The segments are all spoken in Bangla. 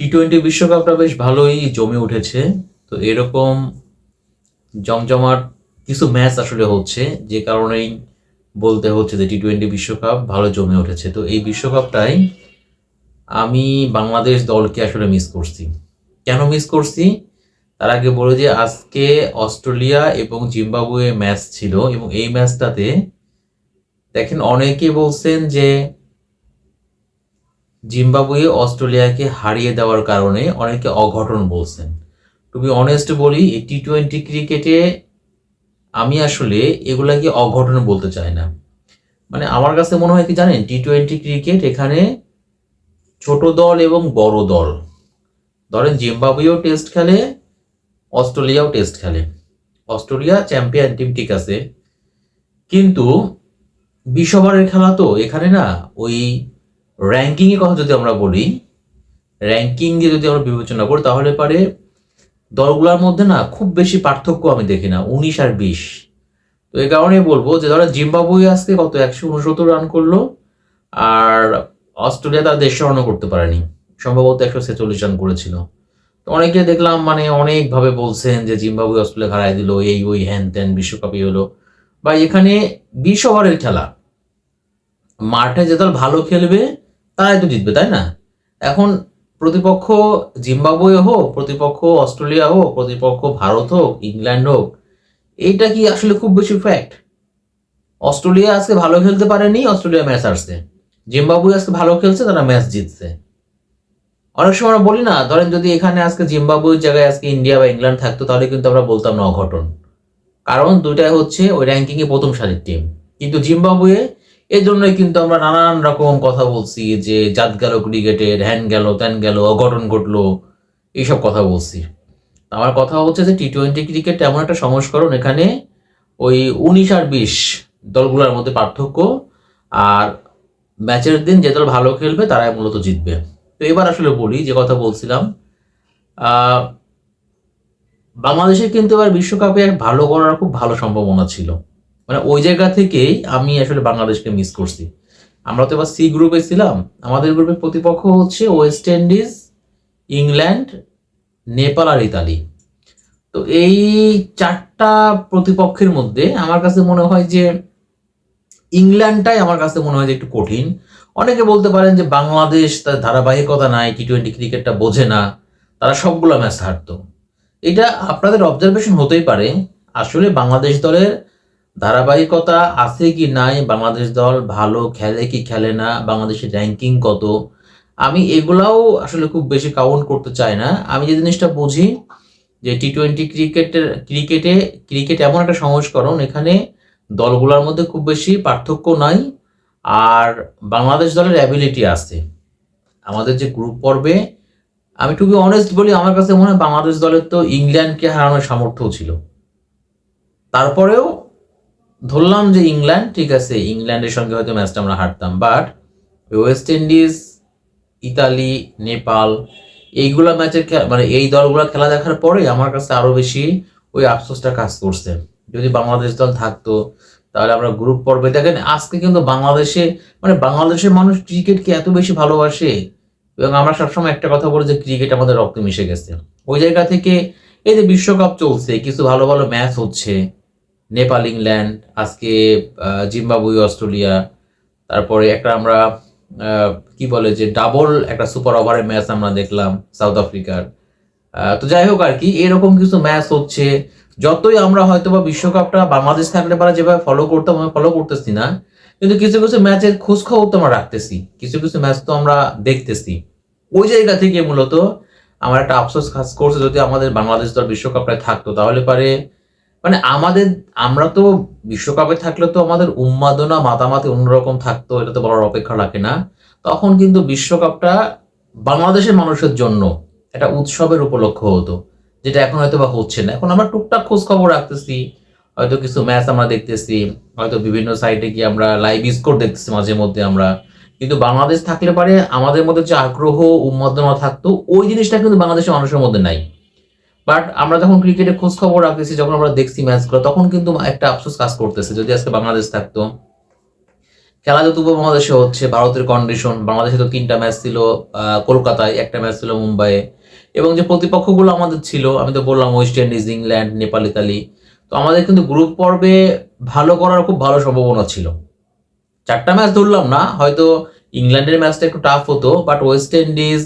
টি টোয়েন্টি বিশ্বকাপটা বেশ ভালোই জমে উঠেছে। তো এরকম জমজমাট কিছু ম্যাচ আসলে হচ্ছে, যে কারণেই বলতে হচ্ছে যে টি টোয়েন্টি বিশ্বকাপ ভালো জমে উঠেছে। তো এই বিশ্বকাপটাই আমি বাংলাদেশ দলকে আসলে মিস করছি। কেন মিস করছি? তার আগে বলে যে আজকে অস্ট্রেলিয়া এবং জিম্বাবুয়ে ম্যাচ ছিল এবং এই ম্যাচটাতে দেখেন অনেকে বলছেন যে জিম্বাবুয়ে অস্ট্রেলিয়াকে হারিয়ে দেওয়ার কারণে অনেকে অঘটন বলছেন। বি অনেস্ট বলি, এই টি টোয়েন্টি ক্রিকেটে আমি আসলে এগুলাকে অঘটন বলতে চাই না। মানে আমার কাছে মনে হয় কি জানেন টি টোয়েন্টি ক্রিকেট এখানে ছোট দল এবং বড় দল। ধরেন জিম্বাবুয়েও টেস্ট খেলে, অস্ট্রেলিয়াও টেস্ট খেলে। অস্ট্রেলিয়া চ্যাম্পিয়ন টিম, ঠিক আছে। কিন্তু বিশ ওভারের খেলা তো এখানে না, ওই র্যাঙ্কিং এর কথা যদি আমরা বলি র্যাঙ্কিং দিয়ে যদি আমরা বিবেচনা করি, তাহলে পারে দলগুলোর মধ্যে না খুব বেশি পার্থক্য আমি দেখি না, উনিশ আর বিশ। তো এই কারণে বলব যে ধরো জিম্বাবুয়ে আজকে কত, একশো উনসত্তর রান করল, আর অস্ট্রেলিয়া তার দেড়শো রানও করতে পারেনি, সম্ভবত একশো ছেচল্লিশ রান করেছিল। তো অনেকে দেখলাম মানে অনেকভাবে বলছেন যে জিম্বাবুয়ে অস্ট্রেলিয়া হারাই দিল, এই ওই হ্যান ত্যান বিশ্বকাপই হলো। বা এখানে বিশ ওভারের খেলা। মাঠে যে দল ভালো খেলবে তারাই তো জিতবে, তাই না? এখন প্রতিপক্ষ জিম্বাবুয়ে হোক, প্রতিপক্ষ অস্ট্রেলিয়া হোক, প্রতিপক্ষ ভারত হোক, ইংল্যান্ড হোক, এইটা কি আসলে খুব বেশি ফ্যাক্ট অস্ট্রেলিয়া আজকে ভালো খেলতে পারেনি, অস্ট্রেলিয়া ম্যাচ আসছে জিম্বাবুয়ে আজকে ভালো খেলছে, তারা ম্যাচ জিতছে। অনেক সময় আমরা বলি না, ধরেন যদি এখানে আজকে জিম্বাবুয়ের জায়গায় আজকে ইন্ডিয়া বা ইংল্যান্ড থাকতো, তাহলে কিন্তু আমরা বলতাম না অঘটন। কারণ দুইটাই হচ্ছে ওই র্যাঙ্কিংয়ে প্রথম সারির টিম কিন্তু জিম্বাবুয়ে এর জন্যই কিন্তু আমরা নানান রকম কথা বলছি, যে জাত গেল ক্রিকেটের, হ্যান গেল, ত্যান গেল, অঘটন ঘটলো, এইসব কথা বলছি। আমার কথা হচ্ছে যে টি টোয়েন্টি ক্রিকেট এমন একটা সংস্করণ, এখানে ওই উনিশ আর বিশ দলগুলোর মধ্যে পার্থক্য, আর ম্যাচের দিন যে দল ভালো খেলবে, তারাই মূলত জিতবে। তো এবার আসলে বলি, যে কথা বলছিলাম বাংলাদেশের কিন্তু এবার বিশ্বকাপে ভালো করার খুব ভালো সম্ভাবনা ছিল। মানে ওই জায়গা থেকেই আমি আসলে বাংলাদেশকে মিস করছি। আমরা তো এবার সি গ্রুপে ছিলাম। আমাদের গ্রুপের প্রতিপক্ষ হচ্ছে ওয়েস্ট ইন্ডিজ ইংল্যান্ড নেপাল আর ইতালি তো এই চারটা প্রতিপক্ষের মধ্যে আমার কাছে মনে হয় যে ইংল্যান্ডটাই আমার কাছে মনে হয় যে একটু কঠিন। অনেকে বলতে পারেন যে বাংলাদেশ তার ধারাবাহিকতা নাই টি টোয়েন্টি ক্রিকেটটা বোঝে না, তারা সবগুলো ম্যাচ হারতো। এটা আপনাদের অবজারভেশন হতেই পারে। আসলে বাংলাদেশ দলের ধারাবাহিকতা আছে কি নাই? বাংলাদেশ দল ভালো খেলে কি খেলে না? বাংলাদেশের র্যাঙ্কিং কত? আমি এগুলাও আসলে খুব বেশি কাউন্ট করতে চাই না। আমি যে জিনিসটা বুঝি, যে টি টোয়েন্টি ক্রিকেটের, ক্রিকেটে, ক্রিকেট এমন একটা সংস্করণ, এখানে দলগুলোর মধ্যে খুব বেশি পার্থক্য নাই, আর বাংলাদেশ দলের অ্যাবিলিটি আছে। আমাদের যে গ্রুপ পর্বে, আমি টু বি অনেস্ট বলি, আমার কাছে মনে হয় বাংলাদেশ দলের তো ইংল্যান্ডকে হারানোর সামর্থ্য ছিল। তারপরেও ধরলাম যে ইংল্যান্ড, ঠিক আছে, ইংল্যান্ডের সঙ্গে হয়তো ম্যাচটা আমরা হারতাম but West Indies Italy, Nepal, এইগুলা ম্যাচের মানে এই দলগুলো খেলা দেখার পরে আমার কাছে আরও বেশি ওই আফসোসটা কাজ করছে। যদি বাংলাদেশ দল থাকতো, তাহলে আমরা গ্রুপ পর্বে, দেখেন আজকে কিন্তু বাংলাদেশে মানে বাংলাদেশের মানুষ ক্রিকেটকে এত বেশি ভালোবাসে, এবং আমরা সবসময় একটা কথা বলি যে ক্রিকেট আমাদের রক্তে মিশে গেছে। ওই জায়গা থেকে এই যে বিশ্বকাপ চলছে, কিছু ভালো ভালো ম্যাচ হচ্ছে নেপাল, ইংল্যান্ড, আজকে জিম্বাবুয়ে, অস্ট্রেলিয়া, তারপরে একটা আমরা কি বলে যে ডাবল একটা সুপার ওভারের ম্যাচ আমরা দেখলাম সাউথ আফ্রিকার। তো যাই হোক আর কি, এরকম কিছু ম্যাচ হচ্ছে। যতই আমরা হয়তো বা বিশ্বকাপটা বাংলাদেশ থাকলে পারা যেভাবে ফলো করতাম ফলো করতেছি না। কিন্তু কিছু কিছু ম্যাচের খোঁজ খবর তো আমরা রাখতেছি। কিছু কিছু ম্যাচ তো আমরা দেখতেছি। ওই জায়গা থেকে মূলত আমার একটা আফসোস কাজ করছে যদি আমাদের বাংলাদেশ দল বিশ্বকাপটায় থাকতো। তাহলে পারে মানে আমাদের, আমরা তো বিশ্বকাপে থাকলে তো আমাদের উন্মাদনা মাতামাতি অন্যরকম থাকতো, এটা তো বলার অপেক্ষা রাখে না। তখন কিন্তু বিশ্বকাপটা বাংলাদেশের মানুষের জন্য একটা উৎসবের উপলক্ষ হতো, যেটা এখন হয়তো বা হচ্ছে না। এখন আমরা টুকটাক খোঁজ খবর রাখতেছি, হয়তো কিছু ম্যাচ আমরা দেখতেছি, হয়তো বিভিন্ন সাইটে গিয়ে আমরা লাইভ স্কোর দেখতেছি মাঝে মধ্যে আমরা। কিন্তু বাংলাদেশ থাকলে পারে আমাদের মধ্যে যে আগ্রহ, উন্মাদনা থাকতো, ওই জিনিসটা কিন্তু বাংলাদেশের মানুষের মধ্যে নাই। বাট আমরা যখন ক্রিকেটে খোঁজ খবর রাখতেছি, যখন আমরা দেখছি ম্যাচগুলো তখন কিন্তু একটা আফসোস কাজ করতেছে। যদি আজকে বাংলাদেশ থাকতো, খেলা যেহেতু উপমহাদেশে হচ্ছে, ভারতের কন্ডিশন বাংলাদেশে তো তিনটা ম্যাচ ছিল কলকাতায় একটা ম্যাচ ছিল মুম্বাইয়ে। এবং যে প্রতিপক্ষগুলো আমাদের ছিল, আমি তো বললাম West Indies England Nepal Italy তো আমাদের কিন্তু গ্রুপ পর্বে ভালো করার খুব ভালো সম্ভাবনা ছিল। চারটা ম্যাচ ধরলাম না, হয়তো ইংল্যান্ডের ম্যাচটা একটু টাফ হতো বাট ওয়েস্ট ইন্ডিজ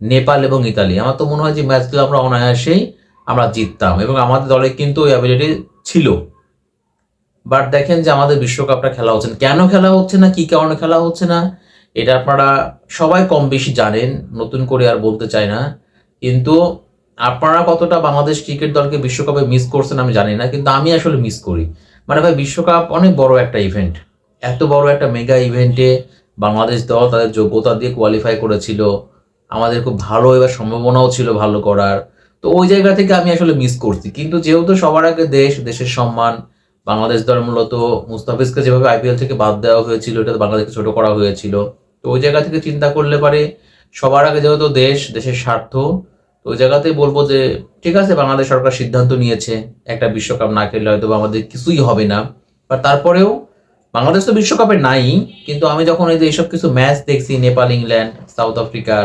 নেপাল এবং ইতালি আমার তো মনে হয় যে ম্যাচগুলো আমরা অনায়াসেই আমরা জিততাম এবং আমাদের দলে কিন্তু ওই অ্যাবিলিটি ছিল। বাট দেখেন যে আমাদের বিশ্বকাপটা খেলা হচ্ছে না। কেন খেলা হচ্ছে না? কি কারণে খেলা হচ্ছে না? এটা আপনারা সবাই কম বেশি জানেন। নতুন করে আর বলতে চাই না। কিন্তু আপনারা কতটা বাংলাদেশ ক্রিকেট দলকে বিশ্বকাপে মিস করছেন আমি জানি না। কিন্তু আমি আসলে মিস করি। মানে ভাই, বিশ্বকাপ অনেক বড় একটা ইভেন্ট এত বড় একটা মেগা ইভেন্টে বাংলাদেশ দল তাদের যোগ্যতা দিয়ে কোয়ালিফাই করেছিল। আমাদের খুব ভালো এবার সম্ভাবনাও ছিল ভালো করার। তো ওই জায়গা থেকে আমি আসলে মিস করছি। কিন্তু যেহেতু সবার আগে দেশ, দেশের সম্মান, বাংলাদেশ দল মূলত মুস্তাফিজকে যেভাবে আইপিএল থেকে বাদ দেওয়া হয়েছিল, এটা বাংলাদেশকে ছোট করা হয়েছিল। তো ওই জায়গা থেকে চিন্তা করলে পারে সবার আগে যেহেতু দেশ, দেশের স্বার্থ, তো ওই জায়গাতেই বলব যে, ঠিক আছে, বাংলাদেশ সরকার সিদ্ধান্ত নিয়েছে, একটা বিশ্বকাপ না খেললে হয়তো আমাদের কিছুই হবে না। বা তারপরেও বাংলাদেশ তো বিশ্বকাপে নাই, কিন্তু আমি যখন এই যে এইসব কিছু ম্যাচ দেখছি, নেপাল, ইংল্যান্ড সাউথ আফ্রিকার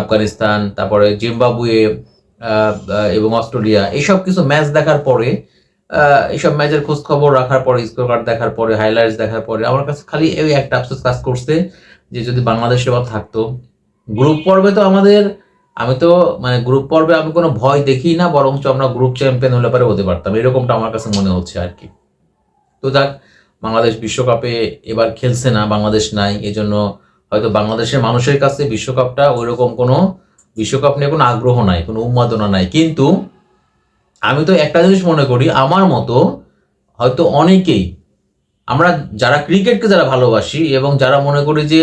আফগানিস্তান, তারপরে জিম্বাবুয়ে এবং অস্ট্রেলিয়া, এইসব কিছু ম্যাচ দেখার পরে এইসব ম্যাচের খোঁজ খবর রাখার পরে স্কোর কার্ড দেখার পরে হাইলাইটস দেখার পরে, আমার কাছে খালি এই একটা আফসোস কাজ করছে যে যদি বাংলাদেশে বা থাকতো গ্রুপ পর্বে তো আমাদের, আমি তো মানে গ্রুপ পর্বে আমি কোনো ভয় দেখি না, বরঞ্চ আমরা গ্রুপ চ্যাম্পিয়ন হলে পারে হতে পারতাম। এরকমটা আমার কাছে মনে হচ্ছে আর কি। তো যাক, বাংলাদেশ বিশ্বকাপে এবার খেলছে না, বাংলাদেশ নাই, এজন্য হয়তো বাংলাদেশের মানুষের কাছে বিশ্বকাপটা ওইরকম কোনো বিশ্বকাপ নিয়ে কোনো আগ্রহ নাই, কোনো উন্মাদনা নাই। কিন্তু আমি তো একটা জিনিস মনে করি, আমার মতো হয়তো অনেকেই, আমরা যারা ক্রিকেটকে যারা ভালোবাসি এবং যারা মনে করি যে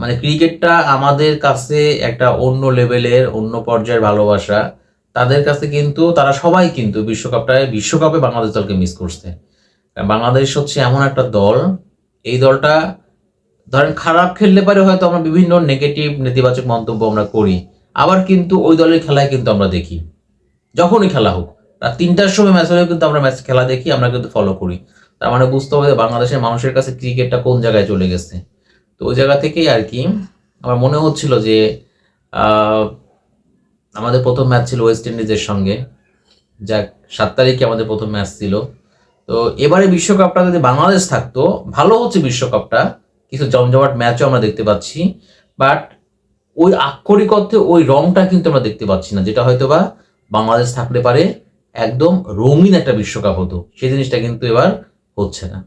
মানে ক্রিকেটটা আমাদের কাছে একটা অন্য লেভেলের, অন্য পর্যায়ের ভালোবাসা, তাদের কাছে কিন্তু, তারা সবাই কিন্তু বিশ্বকাপটায়, বিশ্বকাপে বাংলাদেশ দলকে মিস করছে। বাংলাদেশ হচ্ছে এমন একটা দল, এই দলটা ধরেন খারাপ খেললে পারে হয়তো আমরা বিভিন্ন নেগেটিভ নেতিবাচক মন্তব্য আমরা করি। আবার কিন্তু ওই দলের খেলায় কিন্তু আমরা দেখি। যখনই খেলা হোক, রাত তিনটার সময় ম্যাচ হলেও কিন্তু আমরা ম্যাচ খেলা দেখি, আমরা কিন্তু ফলো করি। তার মানে বুঝতে হবে বাংলাদেশের মানুষের কাছে ক্রিকেটটা কোন জায়গায় চলে গেছে। তো ওই জায়গা থেকেই আর কি, আমার মনে হচ্ছিল যে আমাদের প্রথম ম্যাচ ছিল ওয়েস্ট ইন্ডিজের সঙ্গে। যাক, সাত তারিখে আমাদের প্রথম ম্যাচ ছিল। তো এবারে বিশ্বকাপটা যদি বাংলাদেশ থাকতো, ভালো হচ্ছে বিশ্বকাপটা। কিছু জমজমাট ম্যাচও আমরা দেখতে পাচ্ছি বাট ওই আক্ষরিক অর্থে ওই রংটা কিন্তু আমরা দেখতে পাচ্ছি না, যেটা হয়তো বা বাংলাদেশ থাকলে পারে একদম রঙিন একটা বিশ্বকাপ হতো, সেই জিনিসটা কিন্তু এবার হচ্ছে না।